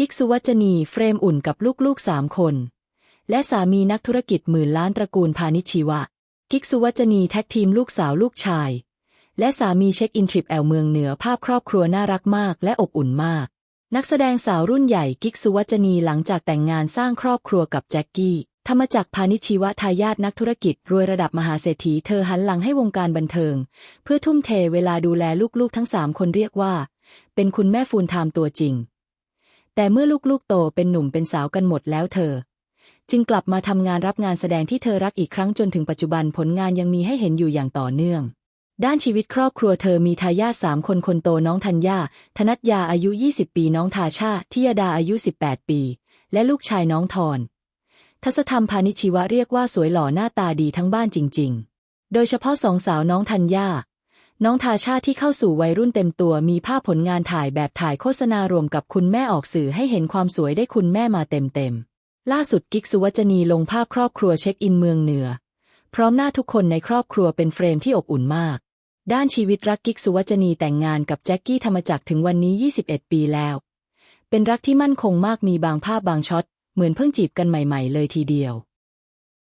กิกสุวัจนีเฟรมอุ่นกับลูกๆสามคน และสามีนักธุรกิจหมื่นล้านตระกูลพาณิชชีวะ กิกสุวัจนีแท็กทีมลูกสาวลูกชาย และสามีเช็คอินทริปแอลเมืองเหนือภาพครอบครัวน่ารักมากและอบอุ่นมาก นักแสดงสาวรุ่นใหญ่กิกสุวัจนีหลังจากแต่งงานสร้างครอบครัวกับแจ็คกี้ธรรมจักพาณิชชีวะทายาทนักธุรกิจ รวยระดับมหาเศรษฐีเธอหันหลังให้วงการบันเทิง เพื่อทุ่มเทเวลาดูแลลูกๆทั้งสามคนเรียกว่า เป็นคุณแม่ฟูลไทม์ตัวจริง แต่เมื่อลูกๆโตเป็นหนุ่มเป็นสาวกันหมดแล้วเธอ จึงกลับมาทำงานรับงานแสดงที่เธอรักอีกครั้งจนถึงปัจจุบันผลงานยังมีให้เห็นอยู่อย่างต่อเนื่อง ด้านชีวิตครอบครัวเธอมีทายาทสามคนคนโตน้องธัญญาธนัตยาอายุ 20 ปีน้องทาชาทิยดาอายุ 18 ปี และลูกชายน้องทอนทัศธรรมพาณิชชีวะเรียกว่าสวยหล่อหน้าตาดีทั้งบ้านจริง ๆ โดยเฉพาะสองสาวน้องธัญญา น้องทาชาที่เข้าสู่วัยรุ่นเต็มตัวมีภาพผลงานถ่ายแบบถ่ายโฆษณารวมกับคุณแม่ออกสื่อให้เห็นความสวยได้คุณแม่มาเต็มๆ ล่าสุดกิกสุวัจนีลงภาพครอบครัวเช็คอินเมืองเหนือ พร้อมหน้าทุกคนในครอบครัวเป็นเฟรมที่อบอุ่นมาก ด้านชีวิตรักกิกสุวัจนีแต่งงานกับแจ็คกี้ธรรมจักรถึงวันนี้ 21 ปีแล้ว เป็นรักที่มั่นคงมากมีบางภาพบางช็อตเหมือนเพิ่งจีบกันใหม่ ๆ เลยทีเดียว